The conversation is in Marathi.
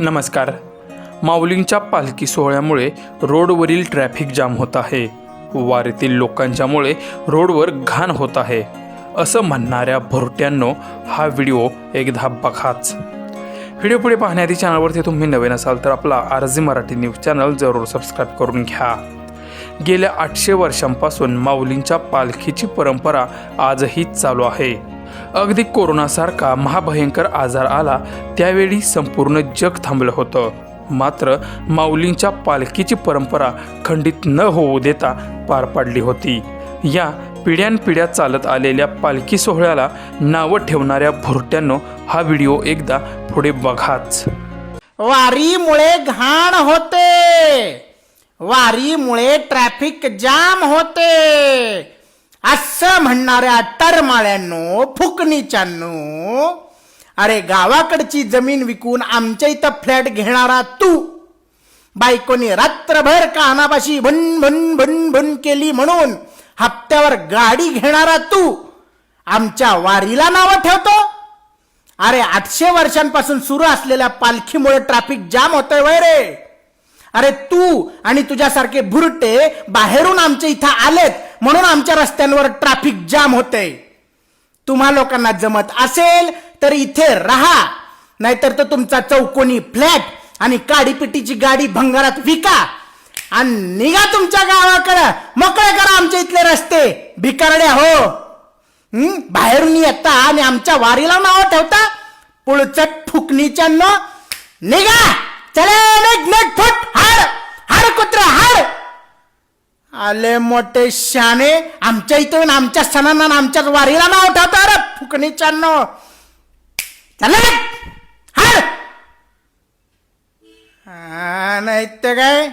नमस्कार. माऊलींच्या पालखी सोहळ्यामुळे रोडवरील ट्रॅफिक जाम होत आहे. वारीतील लोकांच्यामुळे रोडवर घाण होत आहे. असं म्हणणाऱ्या भोरट्यांनो हा व्हिडिओ एकदा बघाच. व्हिडिओ पुढे पाहण्याआधी चॅनलवरती तुम्ही नवीन असाल तर आपला आरजी मराठी न्यूज चॅनल जरूर सबस्क्राईब करून घ्या. गेल्या आठशे वर्षांपासून माऊलींच्या पालखीची परंपरा आजही चालू आहे. अगदी कोरोनासारखा महाभयंकर आजार आला त्यावेळी संपूर्ण जग थांबलं होतं. मात्र माऊलींच्या पालखीची परंपरा खंडित न होऊ देता पार पाडली होती. या पिढ्यानपिढ्या चालत आलेल्या पालखी सोहळ्याला नावं ठेवणाऱ्या भुरट्यांनो हा व्हिडिओ एकदा पुढे बघाच. वारीमुळे घाण होते. वारीमुळे ट्रॅफिक जाम होते. असं म्हणणाऱ्या टरमाळ्यांनो फुकणीच्यांनो अरे गावाकडची जमीन विकून आमच्या इथं फ्लॅट घेणारा तू बायकोनी रात्रभर कानापाशी भन भन भन भन केली म्हणून हप्त्यावर गाडी घेणारा तू आमच्या वारीला नावं ठेवतो? अरे आठशे वर्षांपासून सुरू असलेल्या पालखीमुळे ट्रॅफिक जाम होतोय वय रे. अरे तू आणि तुझ्यासारखे भुरटे बाहेरून आमच्या इथं आलेत म्हणून आमच्या रस्त्यांवर ट्रॅफिक जाम होतंय. तुम्हा लोकांना जमत असेल तर इथे राहा. नाहीतर तो तुमचा चौकोनी फ्लॅट आणि काडीपिटीची गाडी भंगारात विका. आणि निघा तुमच्या गावाकडं. मोकळे करा आमच्या इथले रस्ते. भिकारड्या हो. बाहेरून येता आणि आमच्या वारीला नाव ठेवता. पुळचट फुकणीच्या न निघा. चले निघ फुट हाड. हाड कुत्र. आले मोठे शाने आमच्या इथे येऊन आमच्या सणांना आमच्या आमच्याच वारीला नाव ठेवता अरे फुकणीच्या न चला. हा, नाही तर काय?